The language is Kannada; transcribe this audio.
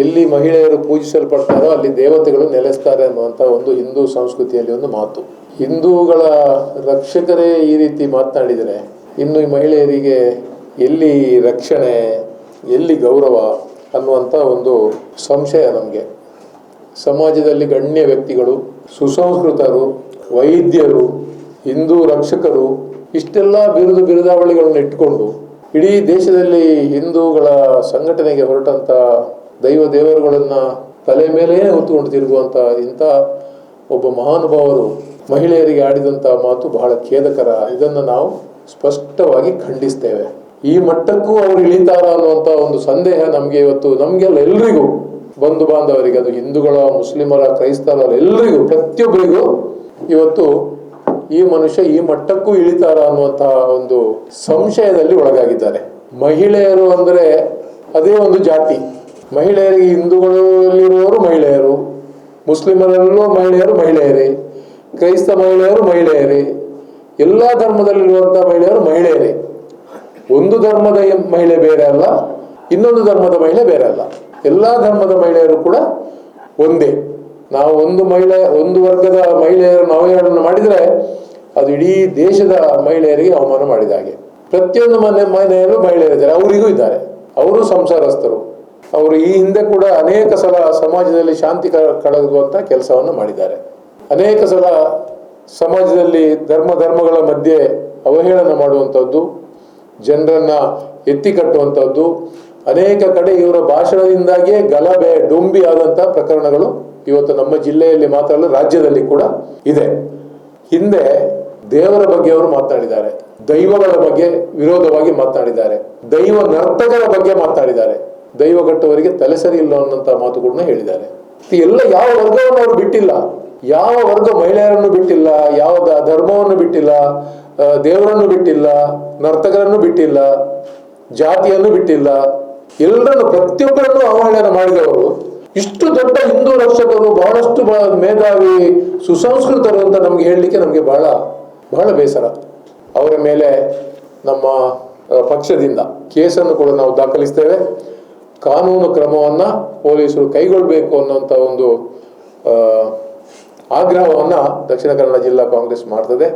ಎಲ್ಲಿ ಮಹಿಳೆಯರು ಪೂಜಿಸಲ್ಪಡ್ತಾರೋ ಅಲ್ಲಿ ದೇವತೆಗಳು ನೆಲೆಸ್ತಾರೆ ಅನ್ನುವಂಥ ಒಂದು ಹಿಂದೂ ಸಂಸ್ಕೃತಿಯಲ್ಲಿ ಒಂದು ಮಾತು. ಹಿಂದೂಗಳ ರಕ್ಷಕರೇ ಈ ರೀತಿ ಮಾತನಾಡಿದರೆ, ಇನ್ನು ಈ ಮಹಿಳೆಯರಿಗೆ ಎಲ್ಲಿ ರಕ್ಷಣೆ, ಎಲ್ಲಿ ಗೌರವ ಅನ್ನುವಂಥ ಒಂದು ಸಂಶಯ ನಮಗೆ. ಸಮಾಜದಲ್ಲಿ ಗಣ್ಯ ವ್ಯಕ್ತಿಗಳು, ಸುಸಂಸ್ಕೃತರು, ವೈದ್ಯರು, ಹಿಂದೂ ರಕ್ಷಕರು ಇಷ್ಟೆಲ್ಲ ಬಿರುದು ಬಿರುದಾವಳಿಗಳನ್ನು ಇಟ್ಕೊಂಡು ಇಡೀ ದೇಶದಲ್ಲಿ ಹಿಂದೂಗಳ ಸಂಘಟನೆಗೆ ಹೊರಟಂಥ ದೈವ ದೇವರುಗಳನ್ನು ತಲೆ ಮೇಲೆಯೇ ಹೊತ್ತುಕೊಂಡು ತಿರುಗುವಂಥ ಇಂಥ ಒಬ್ಬ ಮಹಾನುಭಾವರು ಮಹಿಳೆಯರಿಗೆ ಆಡಿದಂಥ ಮಾತು ಬಹಳ ಖೇದಕರ. ಇದನ್ನು ನಾವು ಸ್ಪಷ್ಟವಾಗಿ ಖಂಡಿಸ್ತೇವೆ. ಈ ಮಟ್ಟಕ್ಕೂ ಅವರು ಇಳಿತಾರ ಅನ್ನುವಂಥ ಒಂದು ಸಂದೇಹ ನಮಗೆ ಇವತ್ತು ನಮಗೆಲ್ಲ ಎಲ್ರಿಗೂ, ಬಂಧು ಬಾಂಧವರಿಗೆ, ಅದು ಹಿಂದೂಗಳ, ಮುಸ್ಲಿಮರ ಕ್ರೈಸ್ತರ ಎಲ್ರಿಗೂ, ಪ್ರತಿಯೊಬ್ಬರಿಗೂ ಇವತ್ತು ಈ ಮನುಷ್ಯ ಈ ಮಟ್ಟಕ್ಕೂ ಇಳಿತಾರ ಅನ್ನುವಂತಹ ಒಂದು ಸಂಶಯದಲ್ಲಿ ಒಳಗಾಗಿದ್ದಾರೆ. ಮಹಿಳೆಯರು ಅಂದರೆ ಅದೇ ಒಂದು ಜಾತಿ. ಮಹಿಳೆಯರಿಗೆ ಹಿಂದೂಗಳಲ್ಲಿರುವವರು ಮಹಿಳೆಯರು, ಮುಸ್ಲಿಮರಲ್ಲೂ ಮಹಿಳೆಯರು ಮಹಿಳೆಯರೇ, ಕ್ರೈಸ್ತ ಮಹಿಳೆಯರು ಮಹಿಳೆಯರೇ, ಎಲ್ಲ ಧರ್ಮದಲ್ಲಿರುವಂತಹ ಮಹಿಳೆಯರು ಮಹಿಳೆಯರೇ. ಒಂದು ಧರ್ಮದ ಮಹಿಳೆ ಬೇರೆ ಅಲ್ಲ, ಇನ್ನೊಂದು ಧರ್ಮದ ಮಹಿಳೆ ಬೇರೆ ಅಲ್ಲ. ಎಲ್ಲ ಧರ್ಮದ ಮಹಿಳೆಯರು ಕೂಡ ಒಂದೇ. ನಾವು ಒಂದು ಮಹಿಳೆ, ಒಂದು ವರ್ಗದ ಮಹಿಳೆಯರನ್ನು ಅವಹೇಳನ ಮಾಡಿದರೆ ಅದು ಇಡೀ ದೇಶದ ಮಹಿಳೆಯರಿಗೆ ಅವಮಾನ ಮಾಡಿದ ಹಾಗೆ. ಪ್ರತಿಯೊಂದು ಮನೆ, ಮನೆಯಲ್ಲೂ ಮಹಿಳೆಯರಿದ್ದಾರೆ, ಅವರಿಗೂ ಇದ್ದಾರೆ. ಅವರು ಸಂಸಾರಸ್ಥರು. ಅವರು ಈ ಹಿಂದೆ ಕೂಡ ಅನೇಕ ಸಲ ಸಮಾಜದಲ್ಲಿ ಶಾಂತಿ ಕ- ಕಳಗುವಂತ ಕೆಲಸವನ್ನು ಮಾಡಿದ್ದಾರೆ. ಅನೇಕ ಸಲ ಸಮಾಜದಲ್ಲಿ ಧರ್ಮ ಧರ್ಮಗಳ ಮಧ್ಯೆ ಅವಹೇಳನ ಮಾಡುವಂಥದ್ದು, ಜನರನ್ನ ಎತ್ತಿ ಕಟ್ಟುವಂಥದ್ದು, ಅನೇಕ ಕಡೆ ಇವರ ಭಾಷಣದಿಂದಾಗಿಯೇ ಗಲಭೆ, ಡೊಂಬಿ ಆದಂಥ ಪ್ರಕರಣಗಳು ಇವತ್ತು ನಮ್ಮ ಜಿಲ್ಲೆಯಲ್ಲಿ ಮಾತ್ರ ಅಲ್ಲ, ರಾಜ್ಯದಲ್ಲಿ ಕೂಡ ಇದೆ. ಹಿಂದೆ ದೇವರ ಬಗ್ಗೆ ಅವರು ಮಾತನಾಡಿದ್ದಾರೆ. ದೈವಗಳ ಬಗ್ಗೆ ವಿರೋಧವಾಗಿ ಮಾತನಾಡಿದ್ದಾರೆ. ದೈವ ನರ್ತಕರ ಬಗ್ಗೆ ಮಾತನಾಡಿದ್ದಾರೆ. ದೈವ ತಲೆಸರಿ ತಲೆ ಸರಿ ಇಲ್ಲ ಅನ್ನೋಂಥ ಮಾತುಗಳನ್ನ ಹೇಳಿದ್ದಾರೆ. ಎಲ್ಲ ಯಾವ ವರ್ಗವನ್ನು ಅವರು ಬಿಟ್ಟಿಲ್ಲ. ಯಾವ ವರ್ಗ ಮಹಿಳೆಯರನ್ನು ಬಿಟ್ಟಿಲ್ಲ, ಯಾವ ಧರ್ಮವನ್ನು ಬಿಟ್ಟಿಲ್ಲ ದೇವರನ್ನು ಬಿಟ್ಟಿಲ್ಲ, ನರ್ತಕರನ್ನು ಬಿಟ್ಟಿಲ್ಲ, ಜಾತಿಯನ್ನು ಬಿಟ್ಟಿಲ್ಲ. ಎಲ್ಲರನ್ನು ಪ್ರತಿಯೊಬ್ಬರನ್ನು ಅವಹೇಳನ ಮಾಡಿದವರು ಇಷ್ಟು ದೊಡ್ಡ ಹಿಂದೂ ರಕ್ಷಕರು, ಬಹಳಷ್ಟು ಮೇಧಾವಿ, ಸುಸಂಸ್ಕೃತರು ಅಂತ ನಮ್ಗೆ ಹೇಳಲಿಕ್ಕೆ ನಮಗೆ ಬಹಳ ಬಹಳ ಬೇಸರ. ಅವರ ಮೇಲೆ ನಮ್ಮ ಪಕ್ಷದಿಂದ ಕೇಸನ್ನು ಕೂಡ ನಾವು ದಾಖಲಿಸ್ತೇವೆ. ಕಾನೂನು ಕ್ರಮವನ್ನ ಪೊಲೀಸರು ಕೈಗೊಳ್ಳಬೇಕು ಅನ್ನುವಂಥ ಒಂದು ಆಗ್ರಹವನ್ನ ದಕ್ಷಿಣ ಕನ್ನಡ ಜಿಲ್ಲಾ ಕಾಂಗ್ರೆಸ್ ಮಾಡ್ತದೆ.